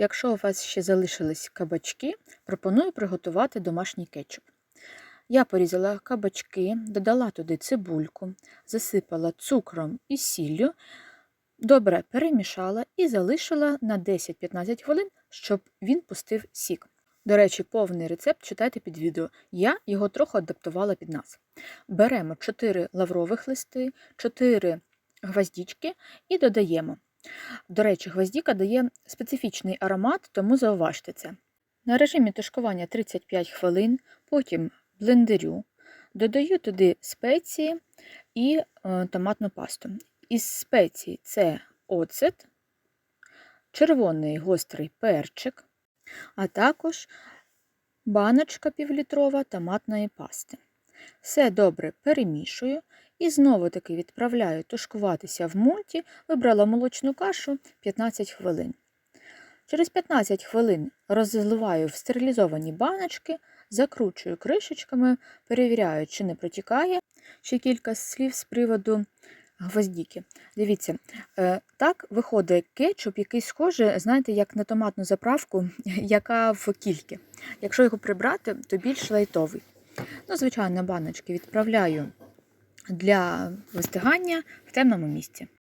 Якщо у вас ще залишились кабачки, пропоную приготувати домашній кетчуп. Я порізала кабачки, додала туди цибульку, засипала цукром і сіллю, добре перемішала і залишила на 10-15 хвилин, щоб він пустив сік. До речі, повний рецепт читайте під відео. Я його трохи адаптувала під нас. Беремо 4 лаврових листи, 4 гвоздічки і додаємо. До речі, гвоздіка дає специфічний аромат, тому зауважте це. На режимі тушкування 35 хвилин, потім блендерю, додаю туди спеції і е, томатну пасту. Із спецій це оцет, червоний гострий перчик, а також баночка півлітрова томатної пасти. Все добре перемішую і знову таки відправляю тушкуватися в мульті, вибрала молочну кашу 15 хвилин. Через 15 хвилин розливаю в стерилізовані баночки, закручую кришечками, перевіряю, чи не протікає. Ще кілька слів з приводу гвоздіки. Дивіться, е, так виходить кетчуп, який схожий, знаєте, як на томатну заправку, яка в кільки. Якщо його прибрати, то більш лайтовий. Ну, звичайно, баночки відправляю для вистигання в темному місці.